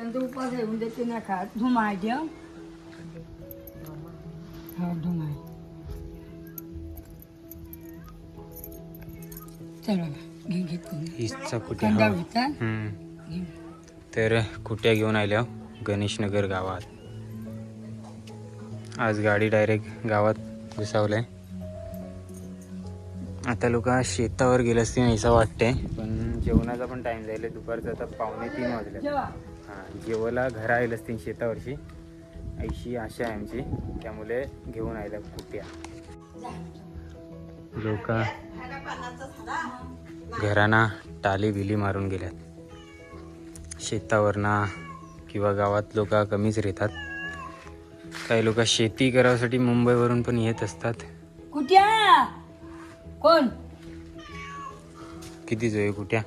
त्यांचा उपास आहे म्हणजे ते नाही खात. धुमाय द्या हा धुमाय चला घे घेत हीचचा कुट्या कांदा हो. घेता हम्म. घे. तर कुट्या घेऊन आल्या गणेशनगर गावात. आज गाडी डायरेक्ट गावात घुसावलंय. आता लोक शेतावर गेले असतील असं वाटतंय. पण जेवणाचा पण टाइम जाईल दुपारचा आता पावणे तीन वाजले. जेवा. हां जेवायला घरा येईल असतील शेतावरची. ऐशी आशा आहे आमची त्यामुळे घेऊन आयला कुट्या. लोक घरांना टाली बिली मारून गेल्यात. शेतावरना किंवा गावात लोक कमीच राहतात काही लोक शेती करायसाठी मुंबईवरून पण येत असतात. कुठ्या कोण? किती जो आहे कुट्या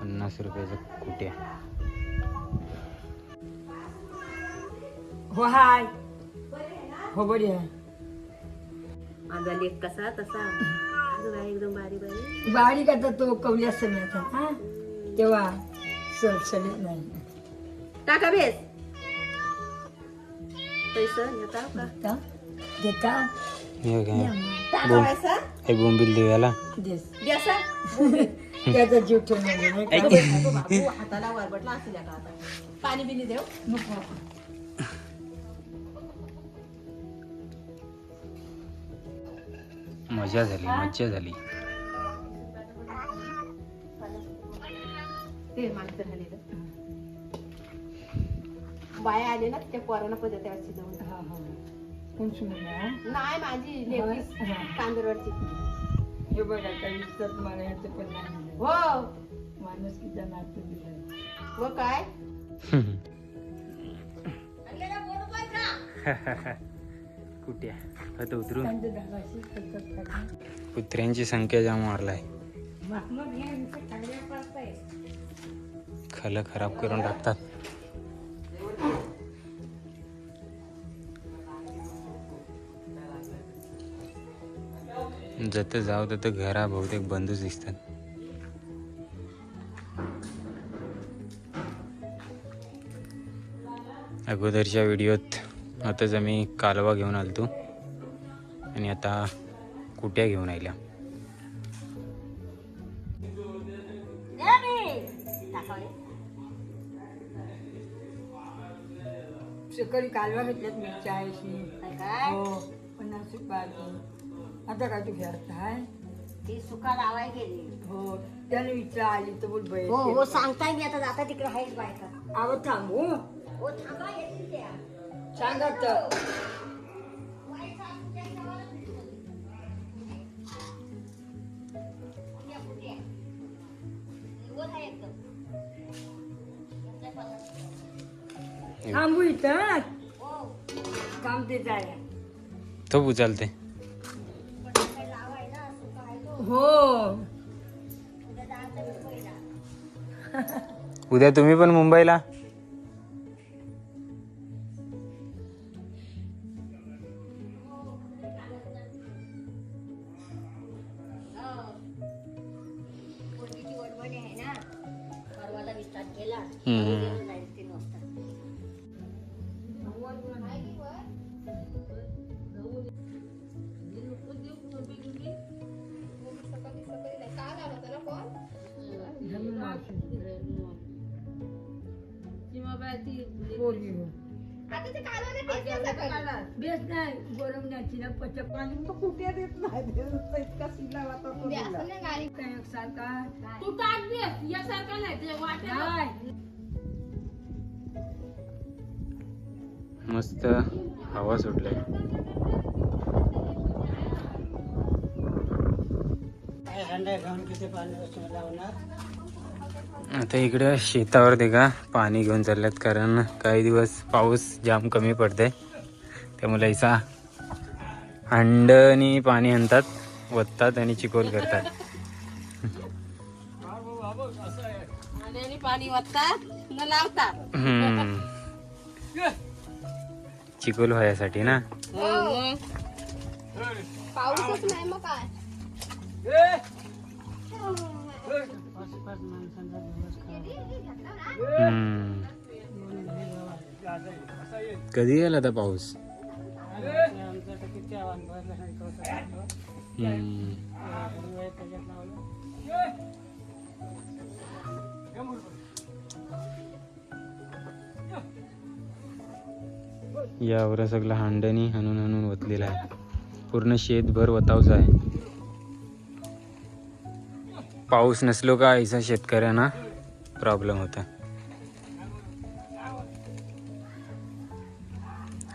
पन्नास रुपयाचा कुट्या. हो हाय. हो बरी आहे. माझा लेख कसा तसा. अजून आहे एकदम बारी बारी बारीक आता तो कवल्या सणाचा हा? तेव्हा सळसळीत नाही. टाका बेस. पैसा येता का? आता देता हे टाका पैसा. हे बोंबील देवाला देस द्यासा त्याचा जीव ठेवून नाही का? बाबू हाताला वरबटला असेल का आता. पाणी बिनी देव. नको. मजा झाली मज्जा झाली. ते माणसं झालेलं. बाया आले ना त्या पोरांना पण त्या हा, हा. हा? नाही माझी लेडीज हा. कांदरवरची हे बघा काही इज्जत मला याचं पण नाही. हो. माणूस किती नातं दिलं व काय? कुट्या टाकून. कुत्र्यांची संख्या जाम वाढलाय. खाली खराब करून टाकतात. जत जाऊ तर घरा बहुतेक बंदच दिसतात. अगोदरच्या व्हिडिओत आताच आम्ही कालवा घेऊन आलतो. आणि आता कुट्या घेऊन आल्या सकाळी कालवा घेतल्यात मिरच्या ऐंशी हो पन्नास रुपयाची. आता काय तू घ्यायचं आहे ती सुका लावाय गेली. हो त्याने विचार आली तर बोल बाई. हो हो सांगताय मी आता जाता तिकडे आहेच बायका आवड थांबू. हो थांबा सांगा तर. थांबू इथं काम ते जाय तो उचलते हो. उद्या तुम्ही पण मुंबईला? बेस नाही ना पचक पाणी कुठे देत नाही इतका सिला सारखा? तू टाक यासारखा नाही ते वाटेल नाही मस्त हवा सुटलाय. आता इकडे शेतावर ते का पाणी घेऊन चालल्यात कारण काही दिवस पाऊस जाम कमी पडते त्यामुळे ऐसा अंडनी पाणी आणतात वततात आणि चिकोल करतात आणि. चिकोल व्हायसाठी ना हम्म. कधी गेला आता पाऊस. यावर सगळं हांडणी हणून हणून वतलेला आहे. पूर्ण शेतभर वतावच आहे. पाऊस नसलो का ऐसा शेतकऱ्यांना प्रॉब्लेम होता.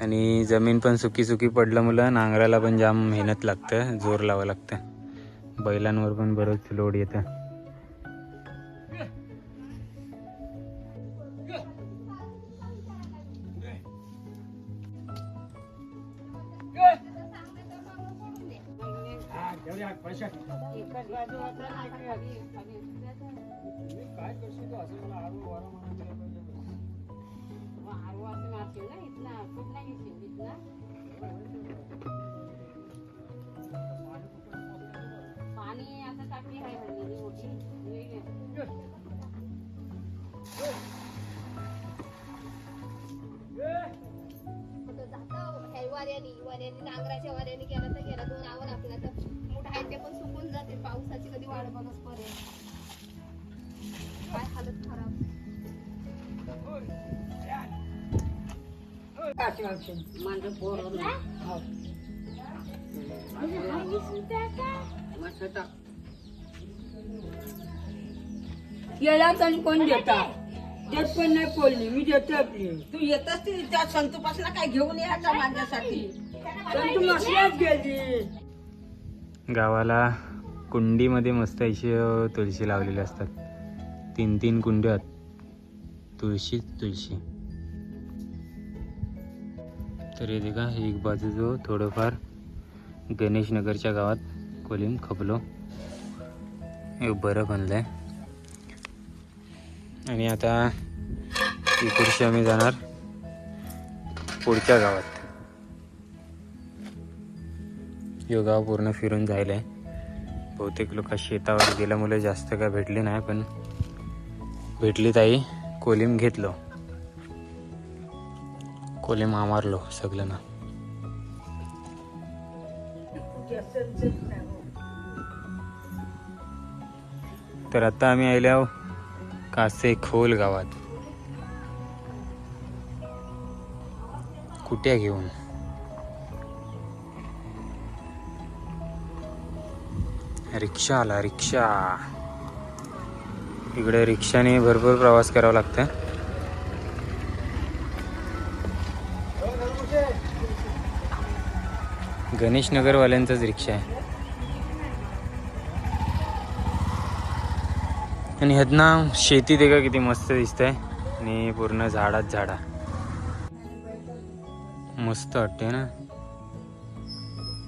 आणि जमीन पण सुकी सुकी पडलं मुलं. नांगराला पण जाम मेहनत लागतं जोर लावावं लागतं. बैलांवर पण बरंच लोड येतं. पाणी आता टाकली आहे हल्ली मोठी वाऱ्यानी वाऱ्यानी नांगराच्या वाऱ्याने गेला तर गेला दोन आवर आपला तर मोठा आहे ते पण सुकून जाते पावसाची कधी वाढ बघत पर्यंत काय हालत खराब हो. यालाच आणि कोण देता? देत पण नाही पोलली मी देते आपली. तू येतच ती त्या संतूपासून काय घेऊन यायचा माझ्यासाठी? पण तू मसल्याच गेली. गावाला कुंडीमध्ये मस्त अशी तुळशी लावलेली असतात. तीन तीन कुंड्यात तुळशी तुळशी. तर येते का एक बाजू जो थोडंफार गणेशनगरच्या गावात कोलिम खपलो. हे बरं बनलंय. आणि आता इकडशी आम्ही जाणार पुढच्या गावात. यो गाव पूर्ण फिरून जायला आहे बहुतेक लोक शेतावर गेल्यामुळे जास्त काय भेटली नाही पण भेटली ताई. कोलिम घेतलो. कोलिम मारलो सगळ्यांना. तर आता आम्ही आल्या हो, कासे खोल गावात. कुट्या घेऊन? रिक्षा आला रिक्षा. इकडे रिक्षाने भरपूर प्रवास करावा लागतं गणेश नगरवाल्यांचाच रिक्षा आहे. आणि ह्यातना शेती ते का किती मस्त दिसतंय. आणि पूर्ण झाडात झाडा. मस्त वाटते ना?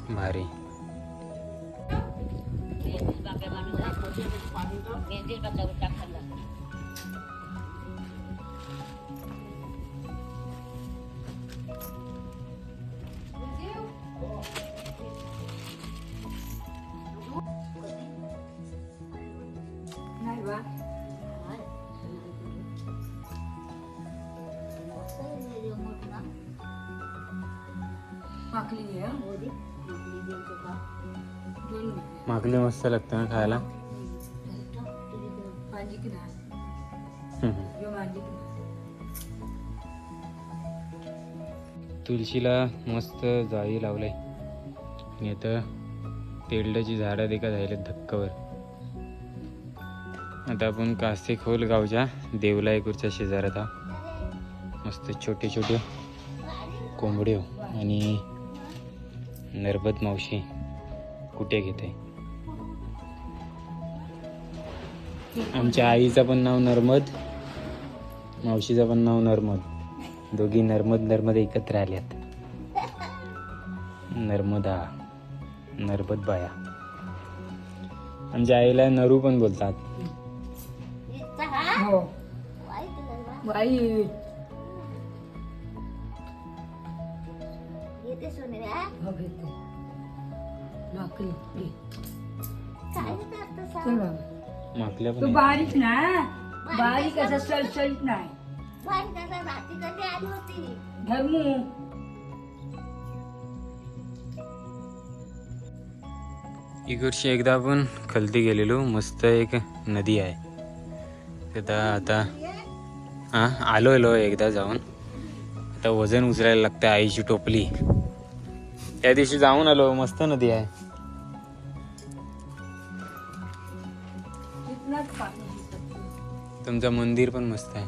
भारी. माकली घे हं. मागली मस्त लागतं ना खायला. की तुळशीला मस्त जाळी लावलंय. आणि आता तेलड्याची झाडं देखा झालेत धक्कावर. आता आपण कासे खोल गावच्या देवला एकुरच्या शेजारात मस्त छोटे छोटे कोंबडे आणि नरबत मावशी कुठे घेते? आमच्या आईचं पण नाव नर्मद मावशीचं पण नाव नर्मद. दोघी नर्मद नर्मद एकत्र आल्यात. नर्मदा नर्मद बाया. आमच्या आईला नरू पण बोलतात. हो घेते घे. काय आता बाबा. तू पण. बारीक ना बारीक असं सलसलीत नाही. धर्मू. इकडची एकदा आपण खलती गेलेलो. मस्त एक नदी आहे. तिथं आता हां आलो आलो एकदा जाऊन. आता वजन उचलायला लागतं आईची टोपली. त्या दिवशी जाऊन आलो मस्त नदी आहे. तुमचं मंदिर पण मस्त आहे.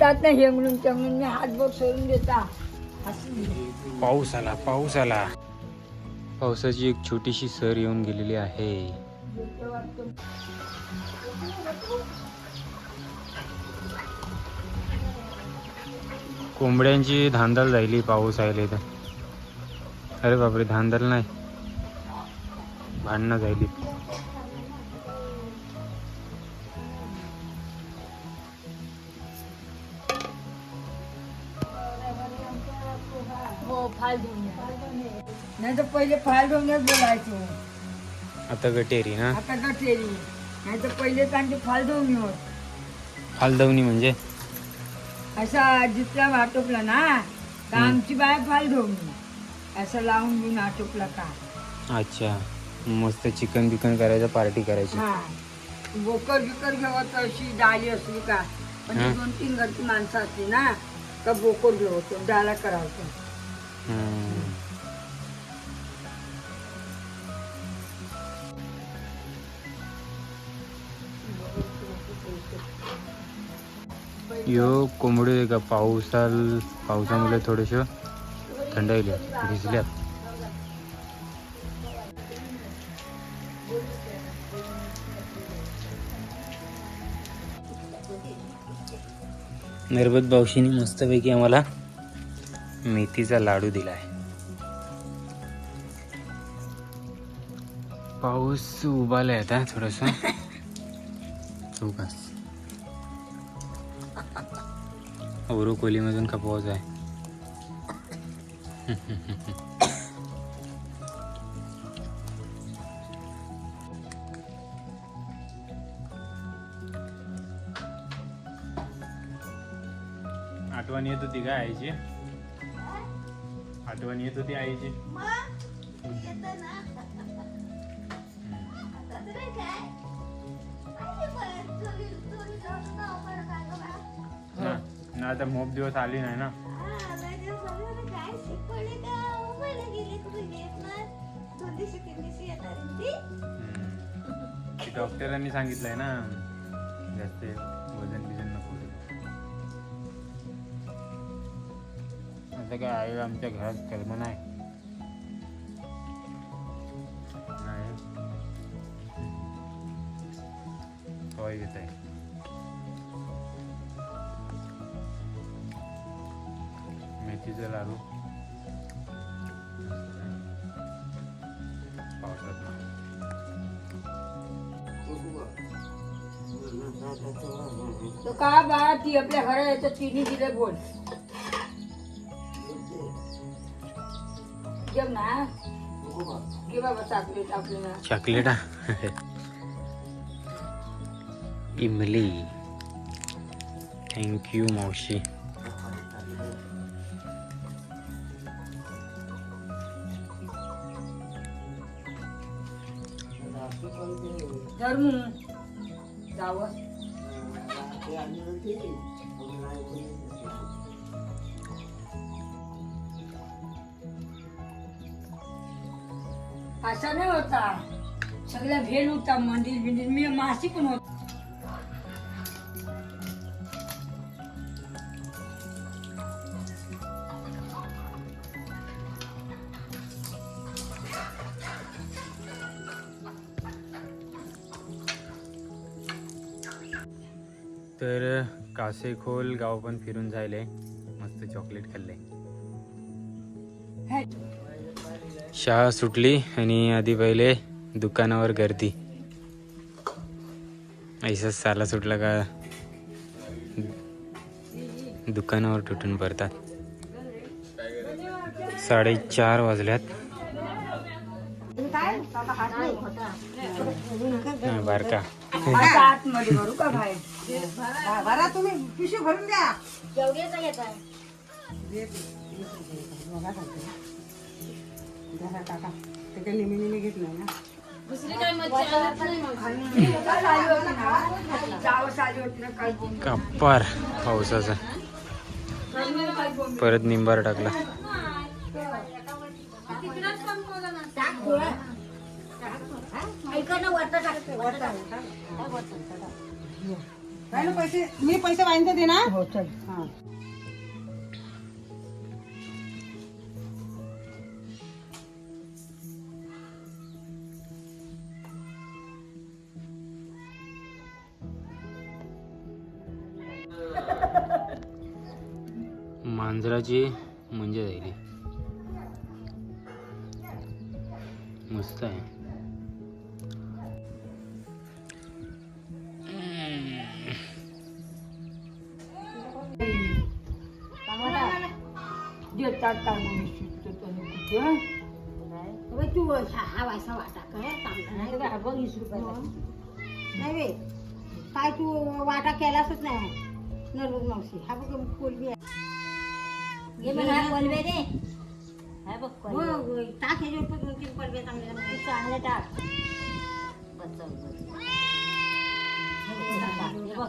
ना हे म्हणून त्या म्हणून मी सोडून देता. पाऊस आला पाऊस आला. पावसाची एक छोटीशी सर येऊन गेलेली आहे. कोंबड्यांची धांदल जायली पाऊस आले तर अरे बापरे धांदल नाही. भांडणं जायली हो नाही तर पहिले फाल बोलायचो. आता गटेरी ना? आता गटेरी. नाही तर पहिले त्यांचे फाल घेऊन होत फालदवणी म्हणजे? असा जिथला आटोपला ना तर आमची बाय फाल घेऊन असं लावून घेऊन आटोपला का? अच्छा. मस्त चिकन बिकन करायचं पार्टी करायची. हा. बोकर बिकर घेवत अशी डाली असली का म्हणजे हा. दोन तीन घरची माणसं असली ना का बोकर घेवतो डाला करावतो. यो कोंबडी आहे का? पावसाल पावसामुळे थोडेस थंडाईले भिजल्यात. निर्बत बावशीने मस्तपैकी आम्हाला मेथीचा लाडू दिलाय. पाऊस उभालाय आता थोडस. चौकास. औरो कोलीमधून का आहे आठवण येत होती का आईची? आठवण येत होती आईची? आता मोप दिवस आली नाही ना. डॉक्टरांनी सांगितलंय ना. जास्त वजन बिजन नको. आता काय आई आमच्या घरात आहे नाही. घेत आहे मेथीचं लाडू तो का बा? ती आपल्या घरात याच्या तिन्ही दिले बोल. जेव ना. घे बाबा चॉकलेट आपल्याला. चॉकलेट इमली. थँक्यू मावशी. धर्मू जावं असा नाही होता. सगळ्या भेल होता मंदिर बिंदिर मी मासी पण होता. कासेखोल गाव पण फिरून जायले. मस्त चॉकलेट खाल्ले. शाळा सुटली आणि आधी पहिले दुकानावर गर्दी. ऐसाच साला सुटला का? दुकानावर तुटून पडतात. साडेचार वाजल्यात. बारका. भरू तुम्ही. पिशवी भरून द्या. जेवढीचा घेत आहे दे ते. बघा सांगते. जरा टाका ते काही नेहमी नेहमी घेत नाही ना. कप्पार पावसाचा. परत निंबार टाकला. ऐका ना वरता टाकते वरता काय ना पैसे. मी पैसे वाईनचे दे ना हो चल. हा. मांजराची म्हणजे जाईल मस्त आहे. तो हा वायसा वाटा काय बघ वीस रुपयाचा नाही बे काय तू वाटा केलासच नाही नरवत मावशी हा बघ कोलबी आहे कोलबे दे हो टाक दोन तीन कोलबे चांगले चांगले टाक हे बघ.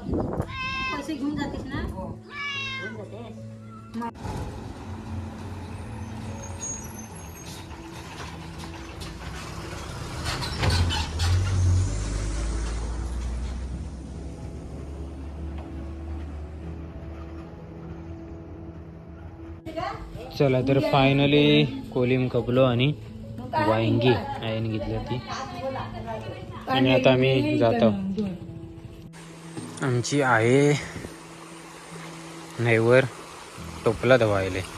पैसे घेऊन जातेस ना घेऊन जातेस चला तर फायनली कोलिम कपलो आणि वायंगी आईने घेतली होती. आणि आता आम्ही जातो. आमची आहे नैवर टोपला धवायले.